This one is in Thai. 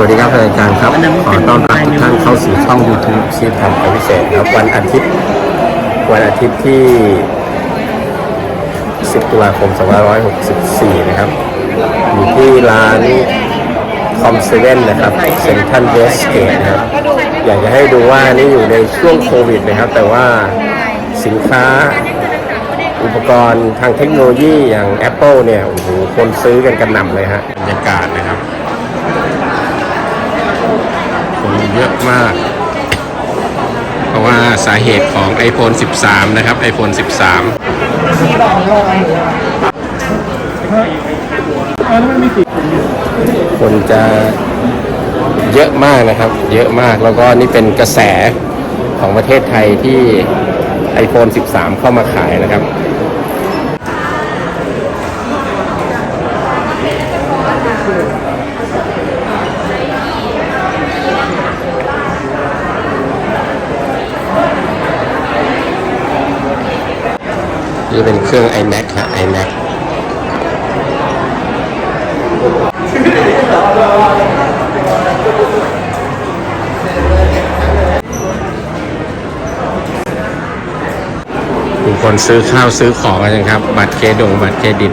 วัสดีครับอาจารย์ครับ ขอต้อนรับทุกท่านเข้าสู่ช่อง YouTube ชีพทำพิเศษครับวันอาทิตย์ วันอาทิตย์ที่ 10 ตุลาคม 2564 นะครับ อยู่ที่ร้านคอมเซเว่นนะครับเซ็นทรัลเวสเกตนะครับ อยากจะให้ดูว่านี่อยู่ในช่วงโควิดนะครับ แต่ว่าสินค้าอุปกรณ์ทางเทคโนโลยีอย่าง Apple เนี่ยโอ้โหคนซื้อกันกระหน่ำเลยฮะบรรยากาศนะครับ คนเยอะ มาก เพราะว่าสาเหตุของ iPhone 13 นะครับ iPhone 13 คนจะเยอะมากนะครับ เยอะมากแล้วก็นี่เป็นกระแสของประเทศไทยที่ iPhone 13 เข้ามาขายนะครับ นี่เป็นเครื่อง iMac ฮะ iMac มีคนซื้อข้าวซื้อของกันนะครับ บัตรเครดงบัตรเครดิต